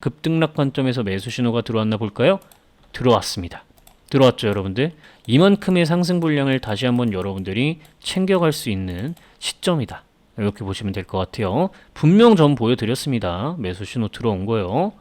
급등락 관점에서 매수 신호가 들어왔나 볼까요? 들어왔습니다. 들어왔죠, 여러분들? 이만큼의 상승 분량을 다시 한번 여러분들이 챙겨갈 수 있는 시점이다. 이렇게 보시면 될 것 같아요. 분명 전 보여드렸습니다. 매수 신호 들어온 거요.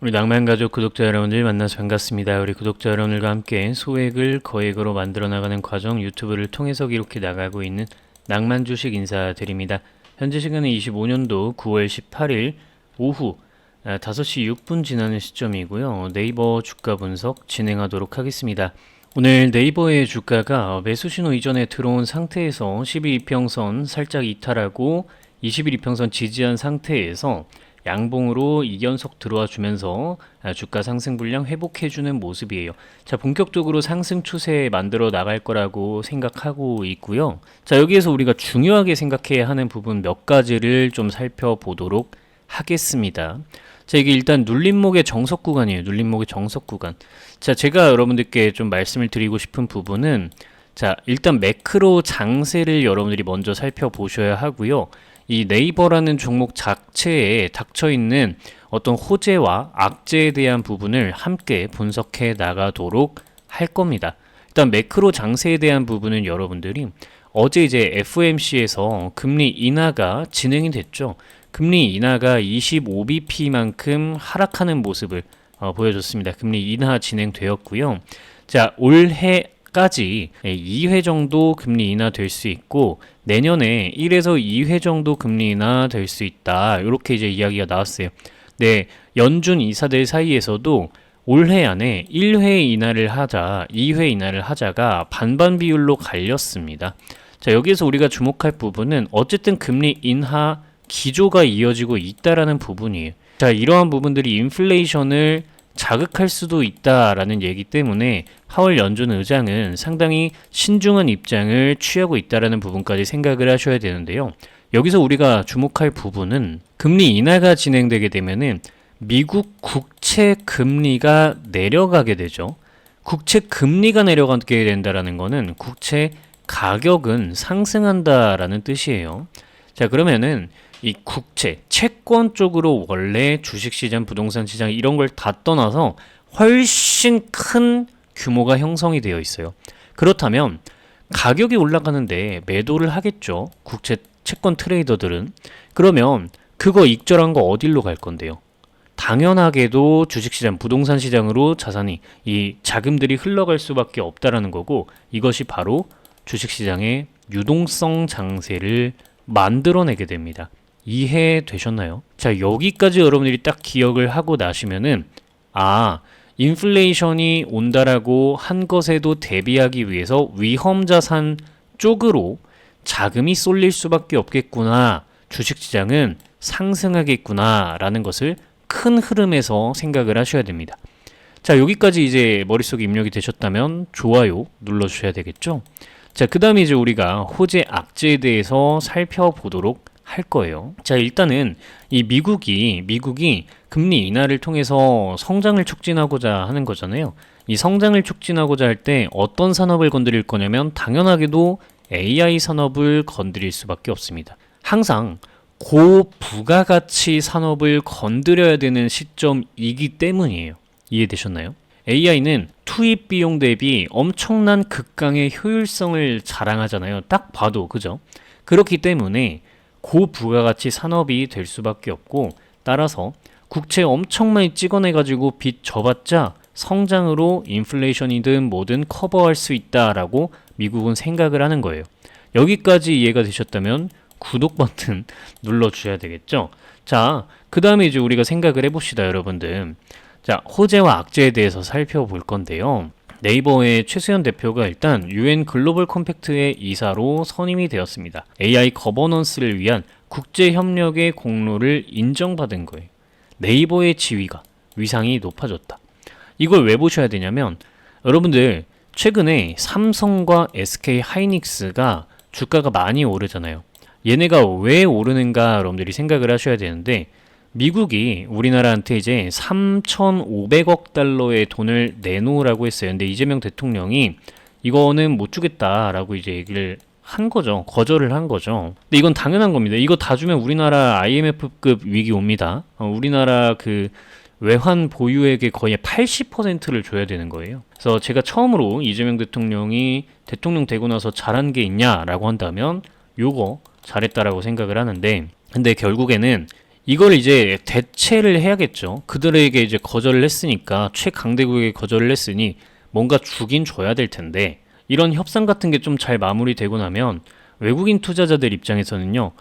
우리 낭만가족 구독자 여러분들 만나서 반갑습니다. 우리 구독자 여러분들과 함께 소액을 거액으로 만들어 나가는 과정 유튜브를 통해서 기록해 나가고 있는 낭만 주식 인사드립니다. 현재 시간은 25년도 9월 18일 오후 아, 5시 6분 지나는 시점이고요. 네이버 주가 분석 진행하도록 하겠습니다. 오늘 네이버의 주가가 매수 신호 이전에 들어온 상태에서 12이평선 살짝 이탈하고 21이평선 지지한 상태에서 양봉으로 이견석 들어와 주면서 아, 주가 상승 분량 회복해 주는 모습이에요. 자, 본격적으로 상승 추세 만들어 나갈 거라고 생각하고 있고요. 자, 여기에서 우리가 중요하게 생각해야 하는 부분 몇 가지를 좀 살펴보도록 하겠습니다. 자, 이게 일단 눌림목의 정석 구간이에요. 눌림목의 정석 구간. 자, 제가 여러분들께 좀 말씀을 드리고 싶은 부분은 자, 일단 매크로 장세를 여러분들이 먼저 살펴보셔야 하고요. 이 네이버라는 종목 자체에 닥쳐 있는 어떤 호재와 악재에 대한 부분을 함께 분석해 나가도록 할 겁니다. 일단 매크로 장세에 대한 부분은 여러분들이 어제 이제 FOMC에서 금리 인하가 진행이 됐죠. 금리 인하가 25bp만큼 하락하는 모습을 어, 보여줬습니다. 금리 인하 진행되었고요. 자, 올해 까지 2회 정도 금리 인하 될 수 있고 내년에 1에서 2회 정도 금리 인하 될 수 있다. 이렇게 이제 이야기가 나왔어요. 네, 연준 이사들 사이에서도 올해 안에 1회 인하를 하자, 2회 인하를 하자가 반반 비율로 갈렸습니다. 자, 여기에서 우리가 주목할 부분은 어쨌든 금리 인하 기조가 이어지고 있다라는 부분이에요. 자, 이러한 부분들이 인플레이션을 자극할 수도 있다라는 얘기 때문에 하월 연준 의장은 상당히 신중한 입장을 취하고 있다라는 부분까지 생각을 하셔야 되는데요. 여기서 우리가 주목할 부분은 금리 인하가 진행되게 되면은 미국 국채 금리가 내려가게 되죠. 국채 금리가 내려가게 된다라는 거는 국채 가격은 상승한다라는 뜻이에요. 자, 그러면은 이 국채, 채권 쪽으로 원래 주식시장, 부동산 시장 이런 걸 다 떠나서 훨씬 큰 규모가 형성이 되어 있어요. 그렇다면 가격이 올라가는데 매도를 하겠죠. 국채 채권 트레이더들은. 그러면 그거 익절한 거 어디로 갈 건데요? 당연하게도 주식시장, 부동산 시장으로 자산이 이 자금들이 흘러갈 수밖에 없다라는 거고 이것이 바로 주식시장의 유동성 장세를 만들어내게 됩니다. 이해되셨나요? 자, 여기까지 여러분들이 딱 기억을 하고 나시면은 아, 인플레이션이 온다라고 한 것에도 대비하기 위해서 위험 자산 쪽으로 자금이 쏠릴 수밖에 없겠구나. 주식 시장은 상승하겠구나라는 것을 큰 흐름에서 생각을 하셔야 됩니다. 자, 여기까지 이제 머릿속에 입력이 되셨다면 좋아요 눌러 주셔야 되겠죠? 자, 그다음에 이제 우리가 호재 악재에 대해서 살펴보도록 할 거예요. 자, 일단은 이 미국이 미국이 금리 인하를 통해서 성장을 촉진하고자 하는 거잖아요. 이 성장을 촉진하고자 할 때 어떤 산업을 건드릴 거냐면 당연하게도 AI 산업을 건드릴 수밖에 없습니다. 항상 고부가가치 산업을 건드려야 되는 시점이기 때문이에요. 이해되셨나요? AI는 투입 비용 대비 엄청난 극강의 효율성을 자랑하잖아요. 딱 봐도 그죠? 그렇기 때문에 고부가가치 산업이 될 수밖에 없고 따라서 국채 엄청 많이 찍어내 가지고 빚 져봤자 성장으로 인플레이션이든 뭐든 커버할 수 있다라고 미국은 생각을 하는 거예요. 여기까지 이해가 되셨다면 구독 버튼 눌러 주셔야 되겠죠? 자, 그 다음에 이제 우리가 생각을 해 봅시다, 여러분들. 자, 호재와 악재에 대해서 살펴볼 건데요. 네이버의 최수연 대표가 일단 UN 글로벌 컴팩트의 이사로 선임이 되었습니다. AI 거버넌스를 위한 국제 협력의 공로를 인정받은 거예요. 네이버의 지위가 위상이 높아졌다. 이걸 왜 보셔야 되냐면 여러분들 최근에 삼성과 SK 하이닉스가 주가가 많이 오르잖아요. 얘네가 왜 오르는가 여러분들이 생각을 하셔야 되는데 미국이 우리나라한테 이제 3,500억 달러의 돈을 내놓으라고 했어요. 근데 이재명 대통령이 이거는 못 주겠다라고 이제 얘기를 한 거죠. 거절을 한 거죠. 근데 이건 당연한 겁니다. 이거 다 주면 우리나라 IMF급 위기 옵니다. 어, 우리나라 그 외환 보유액의 거의 80%를 줘야 되는 거예요. 그래서 제가 처음으로 이재명 대통령이 대통령 되고 나서 잘한 게 있냐라고 한다면 요거 잘했다라고 생각을 하는데 근데 결국에는 이걸 이제 대체를 해야겠죠. 그들에게 이제 거절을 했으니까 최강대국에게 거절을 했으니 뭔가 주긴 줘야 될 텐데 이런 협상 같은 게 좀 잘 마무리되고 나면 외국인 투자자들 입장에서는요.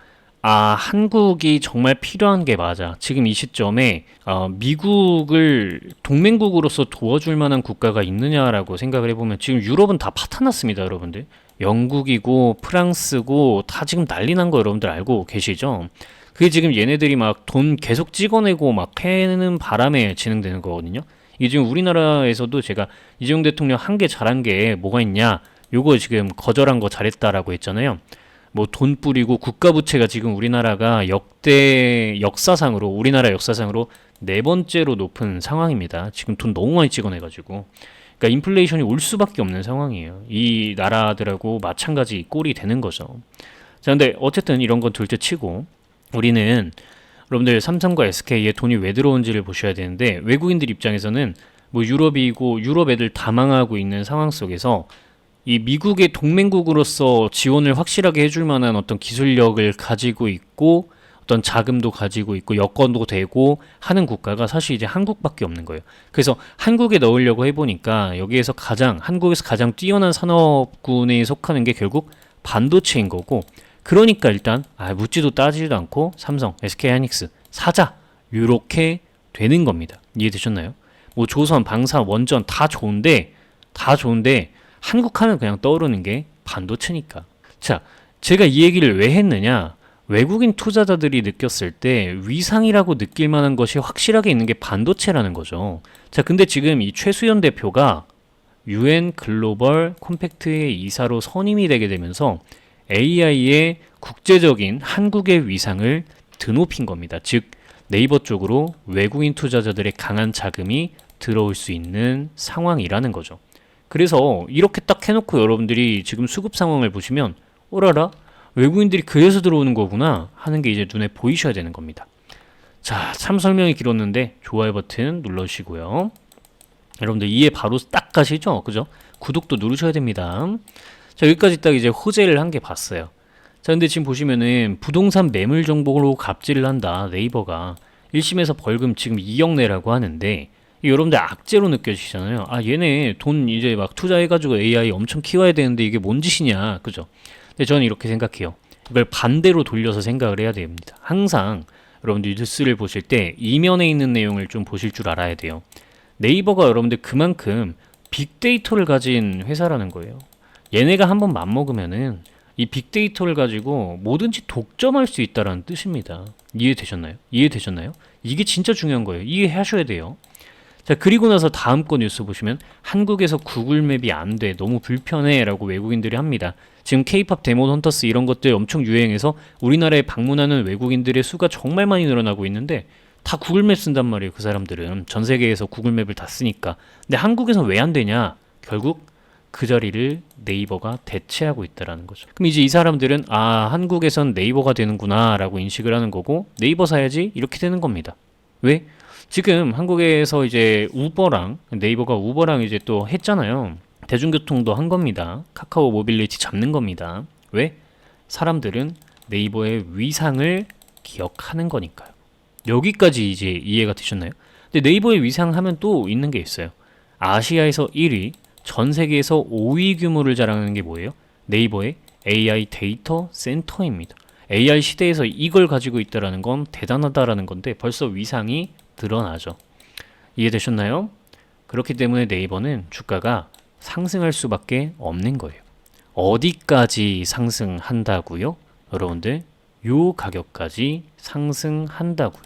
아, 한국이 정말 필요한 게 맞아. 지금 이 시점에 어, 미국을 동맹국으로서 도와줄 만한 국가가 있느냐라고 생각을 해보면 지금 유럽은 다 파탄났습니다, 여러분들. 영국이고 프랑스고 다 지금 난리 난 거 여러분들 알고 계시죠? 그게 지금 얘네들이 막 돈 계속 찍어내고 막 패는 바람에 진행되는 거거든요. 이게 지금 우리나라에서도 제가 이재용 대통령 한 게 잘한 게 뭐가 있냐? 요거 지금 거절한 거 잘했다라고 했잖아요. 뭐 돈 뿌리고 국가 부채가 지금 우리나라가 역대 역사상으로 우리나라 역사상으로 네 번째로 높은 상황입니다. 지금 돈 너무 많이 찍어내 가지고 그러니까 인플레이션이 올 수밖에 없는 상황이에요. 이 나라들하고 마찬가지 꼴이 되는 거죠. 자, 근데 어쨌든 이런 건 둘째 치고 우리는 여러분들 삼성과 SK에 돈이 왜 들어온지를 보셔야 되는데 외국인들 입장에서는 뭐 유럽이고 유럽 애들 다 망하고 있는 상황 속에서 이 미국의 동맹국으로서 지원을 확실하게 해줄 만한 어떤 기술력을 가지고 있고 어떤 자금도 가지고 있고 여건도 되고 하는 국가가 사실 이제 한국밖에 없는 거예요. 그래서 한국에 넣으려고 해보니까 여기에서 가장 한국에서 가장 뛰어난 산업군에 속하는 게 결국 반도체인 거고 그러니까 일단 아 묻지도 따지지도 않고 삼성, SK 하이닉스 사자 이렇게 되는 겁니다. 이해되셨나요? 뭐 조선, 방사, 원전 다 좋은데 다 좋은데 한국 하면 그냥 떠오르는 게 반도체니까. 자, 제가 이 얘기를 왜 했느냐? 외국인 투자자들이 느꼈을 때 위상이라고 느낄 만한 것이 확실하게 있는 게 반도체라는 거죠. 자, 근데 지금 이 최수연 대표가 UN 글로벌 콤팩트의 이사로 선임이 되게 되면서 AI의 국제적인 한국의 위상을 드높인 겁니다. 즉, 네이버 쪽으로 외국인 투자자들의 강한 자금이 들어올 수 있는 상황이라는 거죠. 그래서 이렇게 딱 해놓고 여러분들이 지금 수급 상황을 보시면 오라라 외국인들이 그래서 들어오는 거구나 하는 게 이제 눈에 보이셔야 되는 겁니다. 자, 참 설명이 길었는데 좋아요 버튼 눌러주시고요. 여러분들 이해 바로 딱 가시죠? 그죠? 구독도 누르셔야 됩니다. 자, 여기까지 딱 이제 호재를 한개 봤어요. 자, 근데 지금 보시면은 부동산 매물 정보로 갑질을 한다. 네이버가 1심에서 벌금 지금 2억 내라고 하는데 여러분들 악재로 느껴지잖아요. 아 얘네 돈 이제 막 투자해가지고 AI 엄청 키워야 되는데 이게 뭔 짓이냐, 그죠? 근데 저는 이렇게 생각해요. 이걸 반대로 돌려서 생각을 해야 됩니다. 항상 여러분들 뉴스를 보실 때 이면에 있는 내용을 좀 보실 줄 알아야 돼요. 네이버가 여러분들 그만큼 빅데이터를 가진 회사라는 거예요. 얘네가 한번 맘먹으면은 이 빅데이터를 가지고 뭐든지 독점할 수 있다라는 뜻입니다. 이해되셨나요? 이해되셨나요? 이게 진짜 중요한 거예요. 이해하셔야 돼요. 자, 그리고 나서 다음 거 뉴스 보시면 한국에서 구글 맵이 안 돼. 너무 불편해. 라고 외국인들이 합니다. 지금 케이팝 데모 헌터스 이런 것들 엄청 유행해서 우리나라에 방문하는 외국인들의 수가 정말 많이 늘어나고 있는데 다 구글 맵 쓴단 말이에요. 그 사람들은. 전 세계에서 구글 맵을 다 쓰니까. 근데 한국에서 왜 안 되냐? 결국 그 자리를 네이버가 대체하고 있다라는 거죠. 그럼 이제 이 사람들은 아, 한국에선 네이버가 되는구나라고 인식을 하는 거고 네이버 사야지 이렇게 되는 겁니다. 왜? 지금 한국에서 이제 우버랑 네이버가 우버랑 이제 또 했잖아요. 대중교통도 한 겁니다. 카카오 모빌리티 잡는 겁니다. 왜? 사람들은 네이버의 위상을 기억하는 거니까요. 여기까지 이제 이해가 되셨나요? 근데 네이버의 위상 하면 또 있는 게 있어요. 아시아에서 1위, 전 세계에서 5위 규모를 자랑하는 게 뭐예요? 네이버의 AI 데이터 센터입니다. AI 시대에서 이걸 가지고 있다라는 건 대단하다라는 건데 벌써 위상이 드러나죠. 이해되셨나요? 그렇기 때문에 네이버는 주가가 상승할 수밖에 없는 거예요. 어디까지 상승한다고요? 여러분들 요 가격까지 상승한다고요.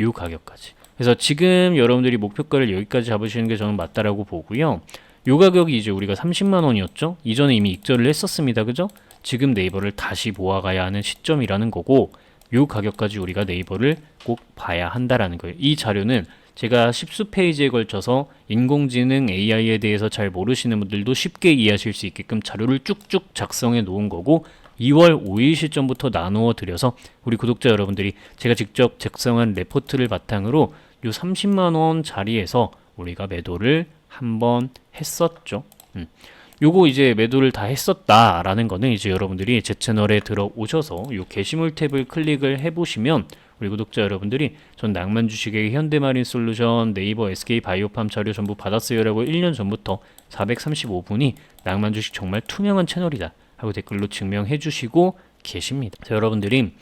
요 가격까지. 그래서 지금 여러분들이 목표가를 여기까지 잡으시는 게 저는 맞다라고 보고요. 요 가격이 이제 우리가 30만 원이었죠. 이전에 이미 익절을 했었습니다. 그죠? 지금 네이버를 다시 모아가야 하는 시점이라는 거고 요 가격까지 우리가 네이버를 꼭 봐야 한다라는 거예요. 이 자료는 제가 십수 페이지에 걸쳐서 인공지능 AI에 대해서 잘 모르시는 분들도 쉽게 이해하실 수 있게끔 자료를 쭉쭉 작성해 놓은 거고 2월 5일 시점부터 나누어 드려서 우리 구독자 여러분들이 제가 직접 작성한 레포트를 바탕으로 요 30만 원 자리에서 우리가 매도를 한번 했었죠. 음. 요거 이제 매도를 다 했었다라는 거는 이제 여러분들이 제 채널에 들어오셔서 요 게시물 탭을 클릭을 해보시면 우리 구독자 여러분들이 전 낭만 주식의 현대마린 솔루션 네이버 SK 바이오팜 자료 전부 받았어요라고 1년 전부터 435분이 낭만 주식 정말 투명한 채널이다 하고 댓글로 증명해 주시고 계십니다. 자, 여러분들이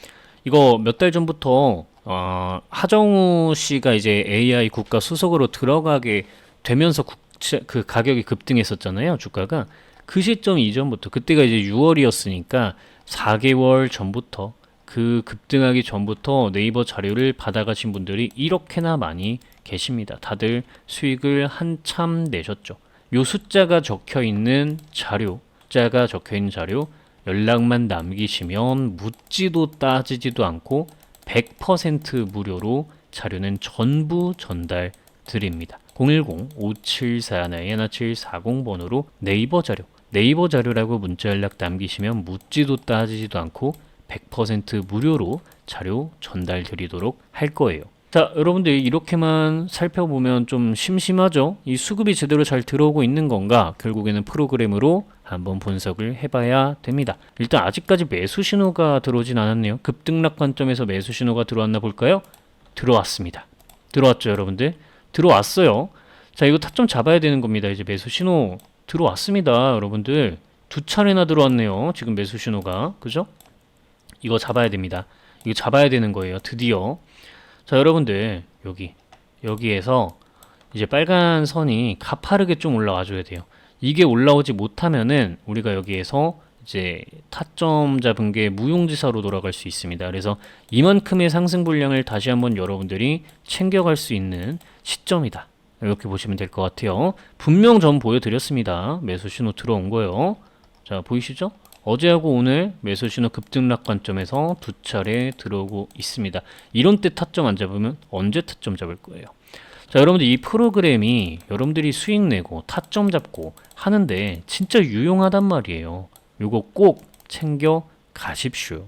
이거 몇 달 전부터 어, 하정우 씨가 이제 AI 국가 수석으로 들어가게 되면서 국 채, 그 가격이 급등했었잖아요. 주가가 그 시점 이전부터 그때가 이제 6월이었으니까 4개월 전부터 그 급등하기 전부터 네이버 자료를 받아가신 분들이 이렇게나 많이 계십니다. 다들 수익을 한참 내셨죠. 요 숫자가 적혀 있는 자료, 숫자가 적혀 있는 자료 연락만 남기시면 묻지도 따지지도 않고 100% 무료로 자료는 전부 전달 드립니다. 010-5741-1740번으로 네이버 자료, 네이버 자료라고 문자 연락 남기시면 묻지도 따지지도 않고 100% 무료로 자료 전달 드리도록 할 거예요. 자, 여러분들 이렇게만 살펴보면 좀 심심하죠? 이 수급이 제대로 잘 들어오고 있는 건가? 결국에는 프로그램으로 한번 분석을 해봐야 됩니다. 일단 아직까지 매수 신호가 들어오진 않았네요. 급등락 관점에서 매수 신호가 들어왔나 볼까요? 들어왔습니다. 들어왔죠, 여러분들? 들어왔어요. 자, 이거 타점 잡아야 되는 겁니다. 이제 매수 신호 들어왔습니다, 여러분들. 두 차례나 들어왔네요. 지금 매수 신호가. 그죠? 이거 잡아야 됩니다. 이거 잡아야 되는 거예요. 드디어. 자, 여러분들 여기 여기에서 이제 빨간 선이 가파르게 좀 올라와 줘야 돼요. 이게 올라오지 못하면은 우리가 여기에서 이제 타점 잡은 게 무용지사로 돌아갈 수 있습니다. 그래서 이만큼의 상승 분량을 다시 한번 여러분들이 챙겨갈 수 있는 시점이다. 이렇게 보시면 될 것 같아요. 분명 전 보여드렸습니다. 매수 신호 들어온 거예요. 자, 보이시죠? 어제하고 오늘 매수 신호 급등락 관점에서 두 차례 들어오고 있습니다. 이런 때 타점 안 잡으면 언제 타점 잡을 거예요? 자, 여러분들 이 프로그램이 여러분들이 수익 내고 타점 잡고 하는데 진짜 유용하단 말이에요. 요거 꼭 챙겨 가십시오.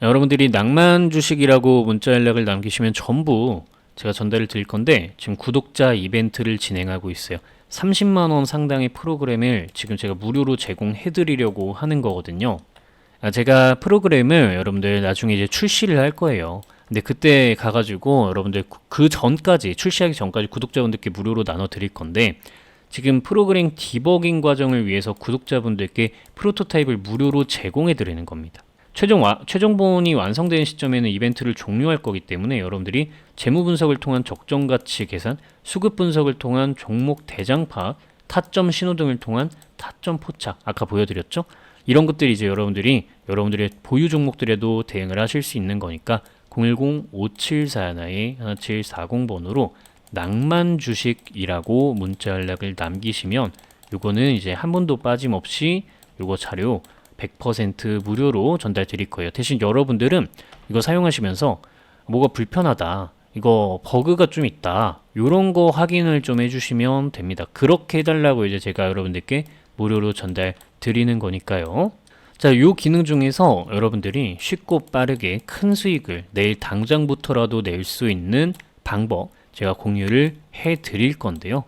여러분들이 낭만 주식이라고 문자 연락을 남기시면 전부 제가 전달을 드릴 건데 지금 구독자 이벤트를 진행하고 있어요. 30만 원 상당의 프로그램을 지금 제가 무료로 제공해 드리려고 하는 거거든요. 아, 제가 프로그램을 여러분들 나중에 이제 출시를 할 거예요. 근데 그때 가가지고 여러분들 그 전까지 출시하기 전까지 구독자분들께 무료로 나눠 드릴 건데 지금 프로그램 디버깅 과정을 위해서 구독자분들께 프로토타입을 무료로 제공해 드리는 겁니다. 최종 와, 최종본이 완성되는 시점에는 이벤트를 종료할 거기 때문에 여러분들이 재무 분석을 통한 적정 가치 계산, 수급 분석을 통한 종목 대장 파악, 타점 신호 등을 통한 타점 포착 아까 보여드렸죠? 이런 것들이 이제 여러분들이 여러분들의 보유 종목들에도 대응을 하실 수 있는 거니까 010-5741-1740번으로 낭만 주식이라고 문자 연락을 남기시면 요거는 이제 한 번도 빠짐없이 요거 자료 100% 무료로 전달 드릴 거예요. 대신 여러분들은 이거 사용하시면서 뭐가 불편하다. 이거 버그가 좀 있다. 요런 거 확인을 좀 해주시면 됩니다. 그렇게 해달라고 이제 제가 여러분들께 무료로 전달 드리는 거니까요. 자, 요 기능 중에서 여러분들이 쉽고 빠르게 큰 수익을 내일 당장부터라도 낼 수 있는 방법 제가 공유를 해 드릴 건데요.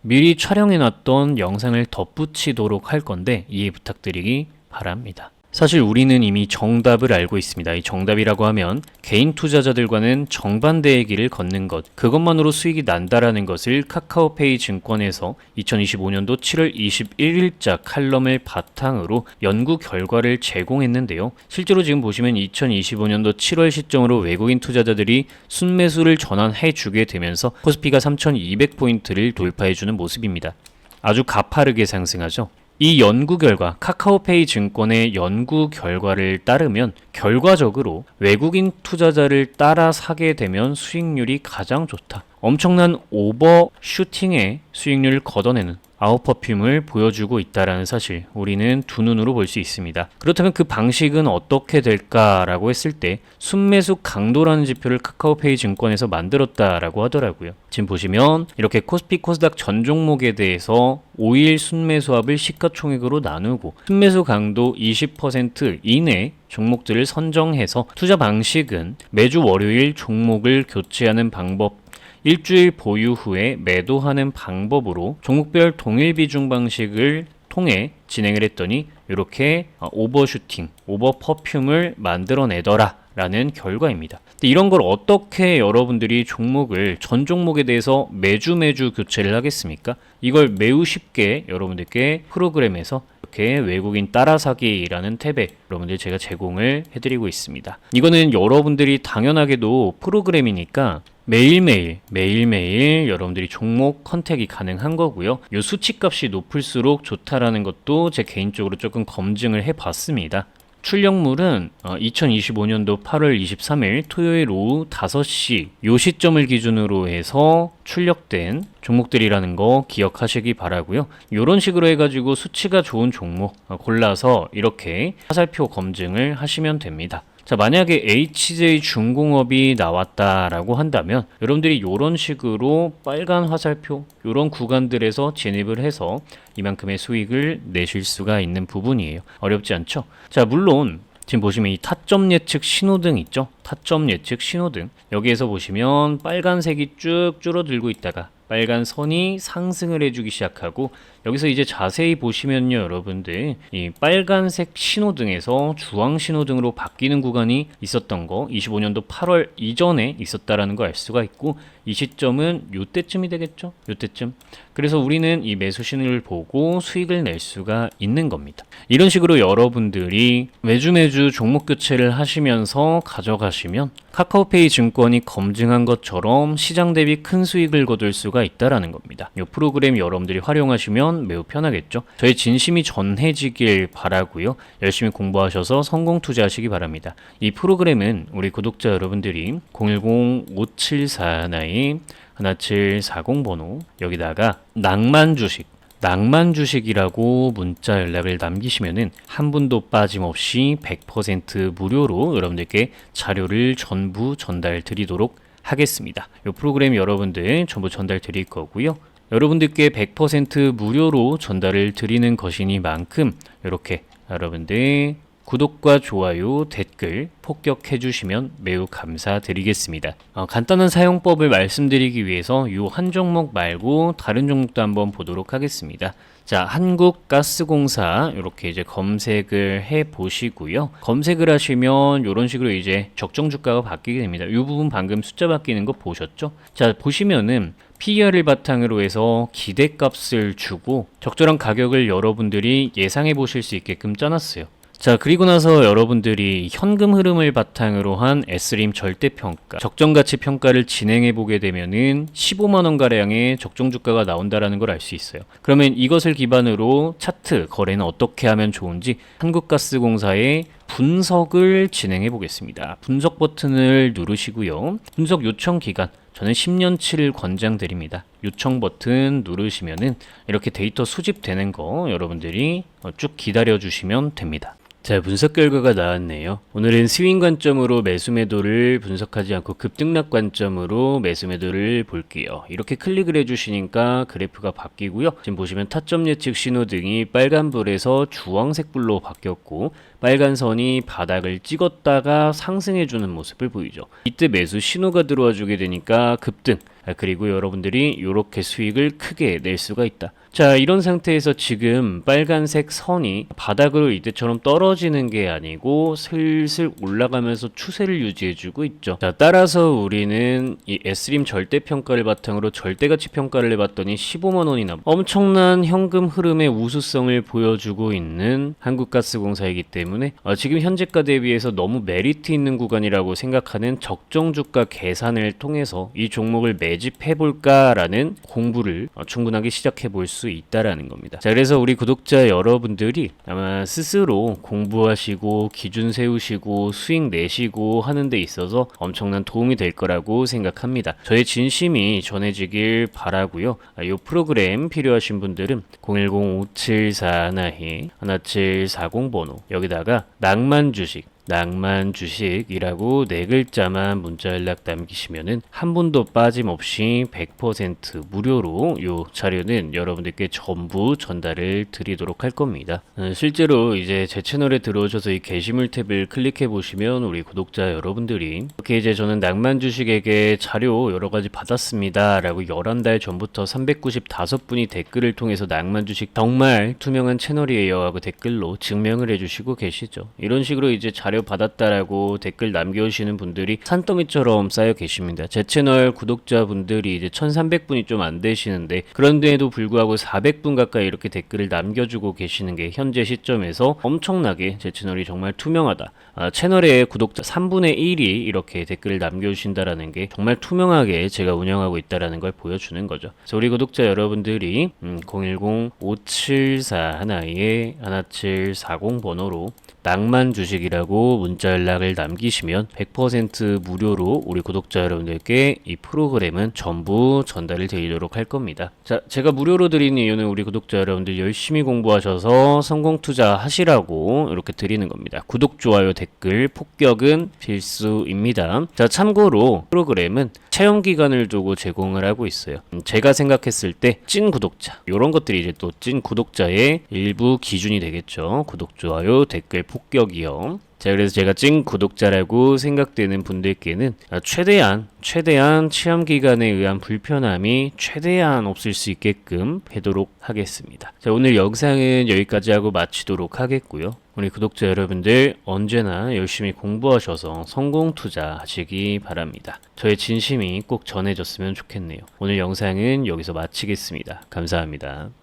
미리 촬영해 놨던 영상을 덧붙이도록 할 건데 이해 부탁드리기 바랍니다. 사실 우리는 이미 정답을 알고 있습니다. 이 정답이라고 하면 개인 투자자들과는 정반대의 길을 걷는 것, 그것만으로 수익이 난다라는 것을 카카오페이 증권에서 2025년도 7월 21일자 칼럼을 바탕으로 연구 결과를 제공했는데요. 실제로 지금 보시면 2025년도 7월 시점으로 외국인 투자자들이 순매수를 전환해 주게 되면서 코스피가 3200포인트를 돌파해 주는 모습입니다. 아주 가파르게 상승하죠. 이 연구 결과 카카오페이 증권의 연구 결과를 따르면 결과적으로 외국인 투자자를 따라 사게 되면 수익률이 가장 좋다. 엄청난 오버슈팅의 수익률을 걷어내는 아웃퍼퓸을 보여주고 있다라는 사실 우리는 두 눈으로 볼 수 있습니다. 그렇다면 그 방식은 어떻게 될까라고 했을 때 순매수 강도라는 지표를 카카오페이 증권에서 만들었다라고 하더라고요. 지금 보시면 이렇게 코스피 코스닥 전 종목에 대해서 5일 순매수합을 시가총액으로 나누고 순매수 강도 20% 이내 종목들을 선정해서 투자 방식은 매주 월요일 종목을 교체하는 방법 일주일 보유 후에 매도하는 방법으로 종목별 동일 비중 방식을 통해 진행을 했더니 이렇게 오버슈팅, 오버퍼퓸을 만들어내더라. 라는 결과입니다. 이런 걸 어떻게 여러분들이 종목을 전 종목에 대해서 매주 매주 교체를 하겠습니까? 이걸 매우 쉽게 여러분들께 프로그램에서 이렇게 외국인 따라사기라는 탭에 여러분들 제가 제공을 해드리고 있습니다. 이거는 여러분들이 당연하게도 프로그램이니까 매일매일 매일매일 여러분들이 종목 컨택이 가능한 거고요. 요 수치값이 높을수록 좋다라는 것도 제 개인적으로 조금 검증을 해봤습니다. 출력물은 2025년도 8월 23일 토요일 오후 5시 요 시점을 기준으로 해서 출력된 종목들이라는 거 기억하시기 바라고요. 이런 식으로 해가지고 수치가 좋은 종목 어, 골라서 이렇게 화살표 검증을 하시면 됩니다. 자, 만약에 HJ 중공업이 나왔다라고 한다면 여러분들이 이런 식으로 빨간 화살표 이런 구간들에서 진입을 해서 이만큼의 수익을 내실 수가 있는 부분이에요. 어렵지 않죠? 자, 물론 지금 보시면 이 타점 예측 신호등 있죠? 타점 예측 신호등. 여기에서 보시면 빨간색이 쭉 줄어들고 있다가 빨간 선이 상승을 해주기 시작하고 여기서 이제 자세히 보시면요 여러분들. 이 빨간색 신호등에서 주황 신호등으로 바뀌는 구간이 있었던 거 25년도 8월 이전에 있었다라는 거알 수가 있고 이 시점은 요때쯤이 되겠죠? 요때쯤. 그래서 우리는 이 매수 신호를 보고 수익을 낼 수가 있는 겁니다. 이런 식으로 여러분들이 매주 매주 종목 교체를 하시면서 가져가시면 카카오페이 증권이 검증한 것처럼 시장 대비 큰 수익을 거둘 수가 있다라는 겁니다. 이 프로그램 여러분들이 활용하시면 매우 편하겠죠 저의 진심이 전해지길 바라고요 열심히 공부하셔서 성공 투자하시기 바랍니다 이 프로그램은 우리 구독자 여러분들이 010-5749 1740 번호 여기다가 낭만 주식 낭만 주식이라고 문자 연락을 남기시면은 한 분도 빠짐없이 100% 무료로 여러분들께 자료를 전부 전달 드리도록 하겠습니다. 이 프로그램 여러분들 전부 전달 드릴 거고요. 여러분들께 100% 무료로 전달을 드리는 것이니만큼 이렇게 여러분들 구독과 좋아요, 댓글 폭격해 주시면 매우 감사드리겠습니다. 어, 간단한 사용법을 말씀드리기 위해서 이 한 종목 말고 다른 종목도 한번 보도록 하겠습니다. 자, 한국가스공사 이렇게 이제 검색을 해 보시고요. 검색을 하시면 이런 식으로 이제 적정 주가가 바뀌게 됩니다. 이 부분 방금 숫자 바뀌는 거 보셨죠? 자, 보시면은 PER을 바탕으로 해서 기대값을 주고 적절한 가격을 여러분들이 예상해 보실 수 있게끔 짜놨어요. 자, 그리고 나서 여러분들이 현금 흐름을 바탕으로 한 S림 절대평가, 적정가치 평가를 진행해 보게 되면은 15만원 가량의 적정 주가가 나온다라는 걸 알 수 있어요. 그러면 이것을 기반으로 차트 거래는 어떻게 하면 좋은지 한국가스공사의 분석을 진행해 보겠습니다. 분석 버튼을 누르시고요. 분석 요청 기간 저는 10년치를 권장드립니다. 요청 버튼 누르시면은 이렇게 데이터 수집되는 거 여러분들이 쭉 기다려 주시면 됩니다. 자, 분석 결과가 나왔네요. 오늘은 스윙 관점으로 매수 매도를 분석하지 않고 급등락 관점으로 매수 매도를 볼게요. 이렇게 클릭을 해주시니까 그래프가 바뀌고요. 지금 보시면 타점 예측 신호 등이 빨간불에서 주황색 불로 바뀌었고 빨간 선이 바닥을 찍었다가 상승해 주는 모습을 보이죠. 이때 매수 신호가 들어와 주게 되니까 급등 아, 그리고 여러분들이 이렇게 수익을 크게 낼 수가 있다. 자, 이런 상태에서 지금 빨간색 선이 바닥으로 이때처럼 떨어지는 게 아니고 슬슬 올라가면서 추세를 유지해주고 있죠. 자, 따라서 우리는 이 S림 절대평가를 바탕으로 절대가치 평가를 해봤더니 15만 원이나 엄청난 현금 흐름의 우수성을 보여주고 있는 한국가스공사이기 때문에 어, 지금 현재가 대비해서 너무 메리트 있는 구간이라고 생각하는 적정 주가 계산을 통해서 이 종목을 매 매집해 볼까라는 공부를 어, 충분하게 시작해 볼 수 있다라는 겁니다. 자, 그래서 우리 구독자 여러분들이 아마 스스로 공부하시고 기준 세우시고 수익 내시고 하는 데 있어서 엄청난 도움이 될 거라고 생각합니다. 저의 진심이 전해지길 바라고요. 아, 이 프로그램 필요하신 분들은 010-5741-1740 번호 여기다 가 낭만 주식 낭만 주식이라고 네 글자만 문자 연락 남기시면은 한 분도 빠짐없이 100% 무료로 요 자료는 여러분들께 전부 전달을 드리도록 할 겁니다. 어, 실제로 이제 제 채널에 들어오셔서 이 게시물 탭을 클릭해 보시면 우리 구독자 여러분들이 이렇게 이제 저는 낭만 주식에게 자료 여러 가지 받았습니다 라고 11달 전부터 395분이 댓글을 통해서 낭만 주식 정말 투명한 채널이에요 하고 댓글로 증명을 해주시고 계시죠. 이런 식으로 이제 자료 받았다라고 댓글 남겨주시는 분들이 산더미처럼 쌓여 계십니다. 제 채널 구독자분들이 이제 1300분이 좀 안 되시는데 그런데도 불구하고 400분 가까이 이렇게 댓글을 남겨주고 계시는 게 현재 시점에서 엄청나게 제 채널이 정말 투명하다. 아, 채널의 구독자 3분의 1이 이렇게 댓글을 남겨주신다라는 게 정말 투명하게 제가 운영하고 있다라는 걸 보여주는 거죠. 그래서 우리 구독자 여러분들이 음, 010-574-1740 번호로 낭만 주식이라고 문자 연락을 남기시면 100% 무료로 우리 구독자 여러분들께 이 프로그램은 전부 전달을 드리도록 할 겁니다. 자, 제가 무료로 드리는 이유는 우리 구독자 여러분들 열심히 공부하셔서 성공 투자 하시라고 이렇게 드리는 겁니다. 구독, 좋아요, 댓글, 폭격은 필수입니다. 자, 참고로 프로그램은 체험 기간을 두고 제공을 하고 있어요. 음, 제가 생각했을 때 찐 구독자 이런 것들이 이제 또 찐 구독자의 일부 기준이 되겠죠. 구독, 좋아요, 댓글, 폭격이요. 자, 그래서 제가 찐 구독자라고 생각되는 분들께는 아, 최대한 최대한 체험 기간에 의한 불편함이 최대한 없을 수 있게끔 하도록 하겠습니다. 자, 오늘 영상은 여기까지 하고 마치도록 하겠고요. 우리 구독자 여러분들 언제나 열심히 공부하셔서 성공 투자하시기 바랍니다. 저의 진심이 꼭 전해졌으면 좋겠네요. 오늘 영상은 여기서 마치겠습니다. 감사합니다.